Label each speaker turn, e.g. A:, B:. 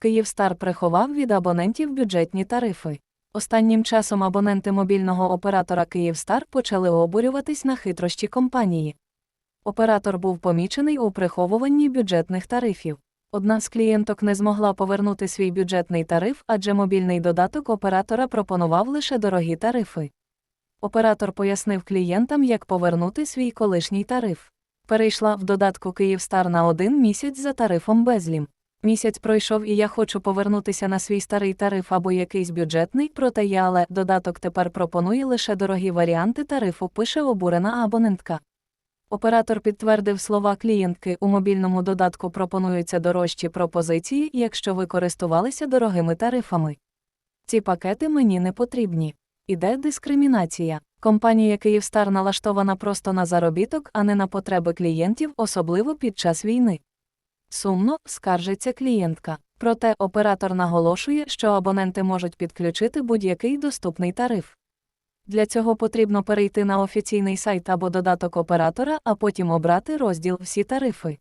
A: Київстар приховав від абонентів бюджетні тарифи. Останнім часом абоненти мобільного оператора Київстар почали обурюватись на хитрощі компанії. Оператор був помічений у приховуванні бюджетних тарифів. Одна з клієнток не змогла повернути свій бюджетний тариф, адже мобільний додаток оператора пропонував лише дорогі тарифи. Оператор пояснив клієнтам, як повернути свій колишній тариф. Перейшла в додатку Київстар на один місяць за тарифом безлім. Місяць пройшов і я хочу повернутися на свій старий тариф або якийсь бюджетний, проте я, але додаток тепер пропонує лише дорогі варіанти тарифу, пише обурена абонентка. Оператор підтвердив слова клієнтки, у мобільному додатку пропонуються дорожчі пропозиції, якщо ви користувалися дорогими тарифами. Ці пакети мені не потрібні. Іде дискримінація. Компанія Київстар налаштована просто на заробіток, а не на потреби клієнтів, особливо під час війни. Сумно, скаржиться клієнтка. Проте оператор наголошує, що абоненти можуть підключити будь-який доступний тариф. Для цього потрібно перейти на офіційний сайт або додаток оператора, а потім обрати розділ Всі тарифи.